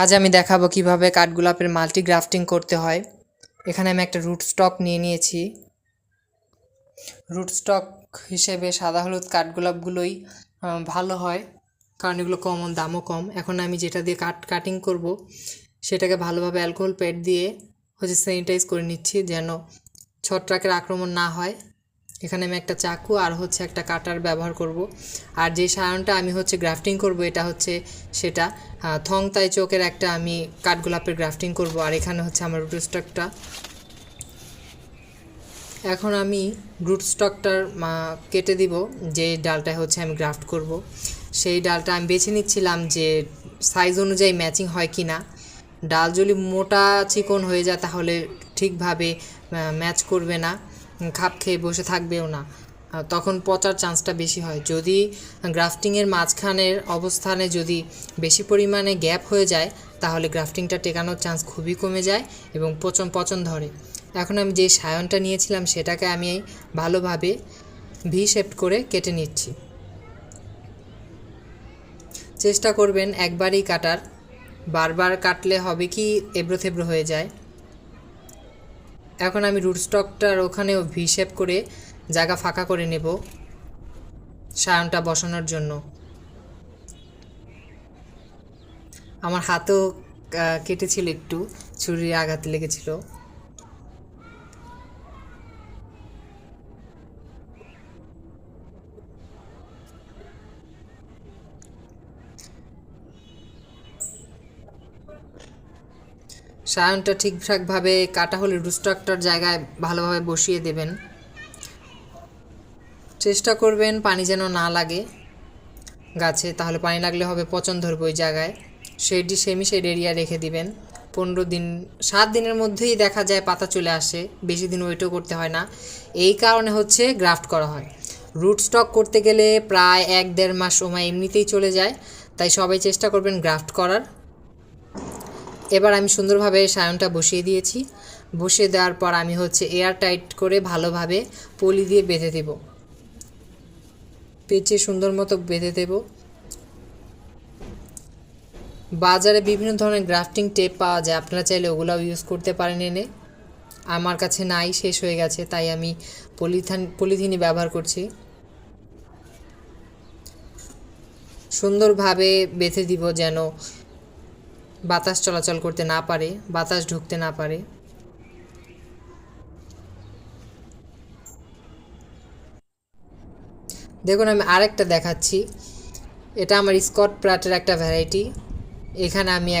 আজ আমি দেখাবো কীভাবে কাঠগোলাপের মাল্টি গ্রাফটিং করতে হয়। এখানে আমি একটা রুট স্টক নিয়ে নিয়েছি। রুট স্টক হিসেবে সাদা হলুদ কাঠগোলাপগুলোই ভালো হয়, কারণ এগুলো কমন দামও কম। এখন আমি যেটা দিয়ে কাট কাটিং করব, সেটাকে ভালোভাবে অ্যালকোহল প্যাড দিয়ে হচ্ছে স্যানিটাইজ করে নিচ্ছি, যেন ছত্রাকের আক্রমণ না হয়। এখানে আমি একটা চাকু আর হচ্ছে একটা কাটার ব্যবহার করব। আর যে সায়নটা আমি হচ্ছে গ্রাফটিং করব, এটা হচ্ছে সেটা। থং তাই চোখের একটা আমি কাঠগোলাপের গ্রাফটিং করব, আর এখানে হচ্ছে আমার রুট স্টকটা এখন আমি রুট স্টকটার কেটে দিব, যে ডালটা হচ্ছে আমি গ্রাফট করব। সেই ডালটা আমি বেছে নিচ্ছিলাম যে সাইজ অনুযায়ী ম্যাচিং হয় কি না ডাল যদি মোটা চিকন হয়ে যায়, তাহলে ঠিকভাবে ম্যাচ করবে না। খাপ খেয়ে বসে থাকবেও না। তখন পচার চান্সটা বেশি হয়। যদি গ্রাফটিংয়ের মাঝখানের অবস্থানে যদি বেশি পরিমাণে গ্যাপ হয়ে যায়, তাহলে গ্রাফটিংটা টেকানোর চান্স খুবই কমে যায় এবং পচন পচন ধরে। এখন আমি যে সায়নটা নিয়েছিলাম, সেটাকে আমি ভালোভাবে ভি শেপড করে কেটে নিচ্ছি। চেষ্টা করবেন একবারই কাটার। বারবার কাটলে হবে কি এবড়ো থেবড়ো হয়ে যায়। এখন আমি রুটস্টকটার ওখানেও ভি শেপ করে জায়গা ফাঁকা করে নেব সায়নটা বসানোর জন্য। আমার হাতও কেটেছিল একটু, ছুরির আঘাত লেগেছিল। সায়নটা ঠিকঠাকভাবে কাটা হলে রুস্টকটার জায়গায় ভালোভাবে বসিয়ে দেবেন। চেষ্টা করবেন পানি যেন না লাগে গাছে, তাহলে পানি লাগলে হবে পচন ধরবে ওই জায়গায়। শেডি সেমি শেড এরিয়া রেখে দিবেন। পনেরো দিন, সাত দিনের মধ্যেই দেখা যায় পাতা চলে আসে, বেশি দিন ওয়েটও করতে হয় না। এই কারণে হচ্ছে গ্রাফট করা হয়। রুট স্টক করতে গেলে প্রায় এক দেড় মাস সময় এমনিতেই চলে যায়, তাই সবাই চেষ্টা করবেন গ্রাফট করার। এবার আমি সুন্দরভাবে সায়নটা বসিয়ে দিয়েছি। বসিয়ে দেওয়ার পর আমি হচ্ছে এয়ার টাইট করে ভালোভাবে পলি দিয়ে বেঁধে দেব। পেঁচে সুন্দর মতো বেঁধে দেব। বাজারে বিভিন্ন ধরনের গ্রাফটিং টেপ পাওয়া যায়। আপনারা চাইলে ওগুলাও ইউজ করতে পারেন এনে। আমার কাছে নাই, শেষ হয়ে গেছে, তাই আমি পলিথান, পলিথিনই ব্যবহার করছি। সুন্দরভাবে বেঁধে দিব যেন বাতাস চলাচল করতে না পারে, বাতাস ঢুকতে না পারে। দেখুন, আমি আরেকটা দেখাচ্ছি। এটা আমার স্কট প্রাটের একটা ভ্যারাইটি এখানে আমি এক